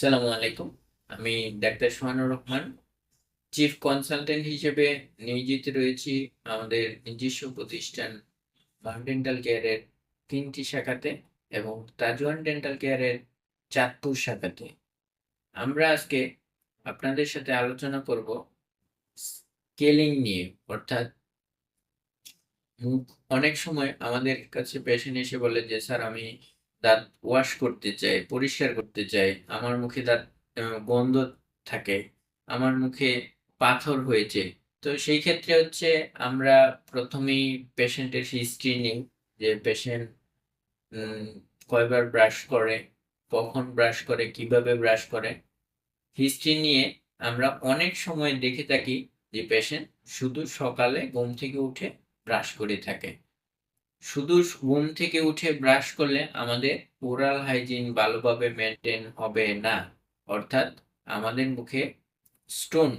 সালামু আলাইকুম। আমি doctor Sohanur Rahman, chief consultant হিসেবে নিয়োজিত রয়েছি আমাদের নিজস্ব প্রতিষ্ঠান ডেন্টাল কেয়ারের তিনটি শাখাতে এবং তাজওয়ান ডেন্টাল কেয়ারের চাঁদপুর শাখাতে। আমরা আজকে আপনাদের সাথে আলোচনা করব স্কেলিং নিয়ে, অর্থাৎ অনেক সময় আমাদের কাছে পেশেন্ট এসে বলে যে, স্যার, আমি দাঁত ওয়াশ করতে চাই, পরিষ্কার করতে চাই, আমার মুখে দাঁত গন্ধ থাকে, আমার মুখে পাথর হয়েছে। তো সেই ক্ষেত্রে হচ্ছে আমরা প্রথমেই পেশেন্টের হিস্ট্রি নিই যে পেশেন্ট কয়বার ব্রাশ করে, কখন ব্রাশ করে, কীভাবে ব্রাশ করে হিস্ট্রি নিয়ে আমরা অনেক সময় দেখে থাকি যে পেশেন্ট শুধু সকালে ঘুম থেকে উঠে ব্রাশ করে থাকে। শুধু ঘুম থেকে উঠে ব্রাশ করলে আমাদের ওরাল হাইজিন ভালোভাবে মেনটেন হবে না। অর্থাৎ আমাদের মুখে স্টোন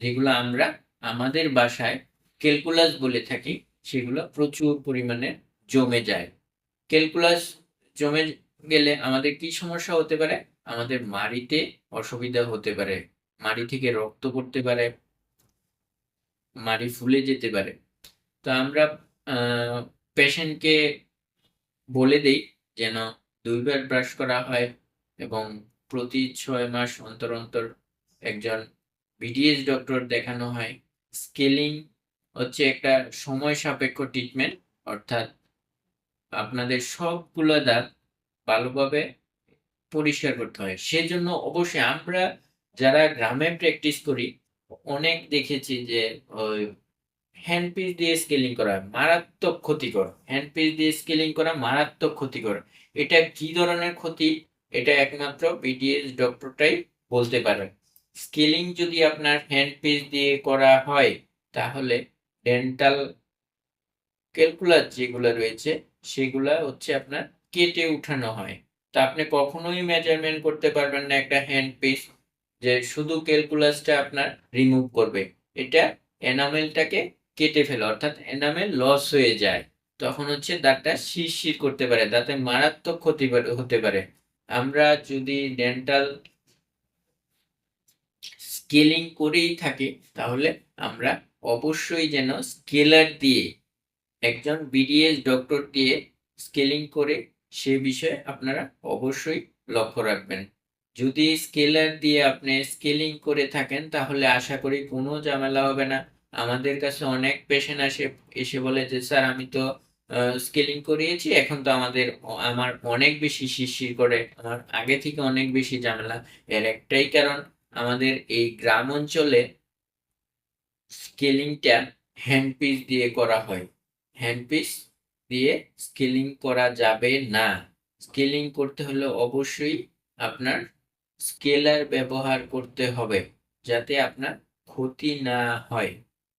যেগুলো আমরা আমাদের বাসায় ক্যালকুলাস বলে থাকি, সেগুলো প্রচুর পরিমাণে জমে যায়। ক্যালকুলাস জমে গেলে আমাদের কি সমস্যা হতে পারে? আমাদের মাড়িতে অসুবিধা হতে পারে। মাড়ি থেকে রক্ত পড়তে পারে। মাড়ি ফুলে যেতে পারে। তো আমরা পেশেন্টকে বলে দেই যেন দুইবার ব্রাশ করা হয় এবং প্রতি ছয় মাস অন্তর অন্তর একজন বিডিএস ডক্টর দেখানো হয়। স্কেলিং হচ্ছে একটা সময় সাপেক্ষ ট্রিটমেন্ট অর্থাৎ আপনাদের সবগুলো দাঁত ভালোভাবে পরিষ্কার করতে হয়। সেজন্য অবশ্যই আমরা যারা গ্রামে প্র্যাকটিস করি, অনেক দেখেছি যে ওই হ্যান্ড পিস দিয়ে স্কেলিং করা, মারাত্মক ক্ষতিকর হ্যান্ড পিস দিয়ে স্কেলিং করা মারাত্মক ক্ষতিকর এটা কি ধরনের ক্ষতি? এটা একমাত্র বিডিএস ডক্টরটাই বলতে পারে। স্কেলিং যদি আপনার হ্যান্ড পিস দিয়ে করা হয়, তাহলে ডেন্টাল ক্যালকুলাস যেগুলো রয়েছে, সেগুলা হচ্ছে আপনার কেটে উঠানো হয়। তা আপনি কখনোই মেজারমেন্ট করতে পারবেন না একটা হ্যান্ড পিস যে শুধু ক্যালকুলাসটা আপনার রিমুভ করবে। এটা এনামেলটাকে কেটে ফেলে, অর্থাৎ এনামেল লস হয়ে যায়। তখন হচ্ছে দাঁতটা শিরশির করতে পারে দাঁতে মারাত্মক ক্ষতি হতে পারে। আমরা যদি ডেন্টাল স্কেলিং করেই থাকি, তাহলে আমরা অবশ্যই যেন স্কেলার দিয়ে, একজন বিডিএস ডক্টর দিয়ে স্কেলিং করে সে বিষয়ে আপনারা অবশ্যই লক্ষ্য রাখবেন। যদি স্কেলার দিয়ে আপনি স্কেলিং করে থাকেন, তাহলে আশা করি কোনো ঝামেলা হবে না। আমাদের কাছে অনেক পেশেন্ট আসে, এসে বলে যে, স্যার, আমি তো স্কেলিং করিয়েছি, এখন তো আমাদের, আমার অনেক বেশি শিরশির করে, আমার আগে থেকে অনেক বেশি ঝামেলা। এর একটাই কারণ, আমাদের এই গ্রাম অঞ্চলে স্কেলিংটা হ্যান্ড পিস দিয়ে করা হয়। হ্যান্ড পিস দিয়ে স্কেলিং করা যাবে না। স্কেলিং করতে হলে অবশ্যই আপনার স্কেলার ব্যবহার করতে হবে, যাতে আপনার ক্ষতি না হয়।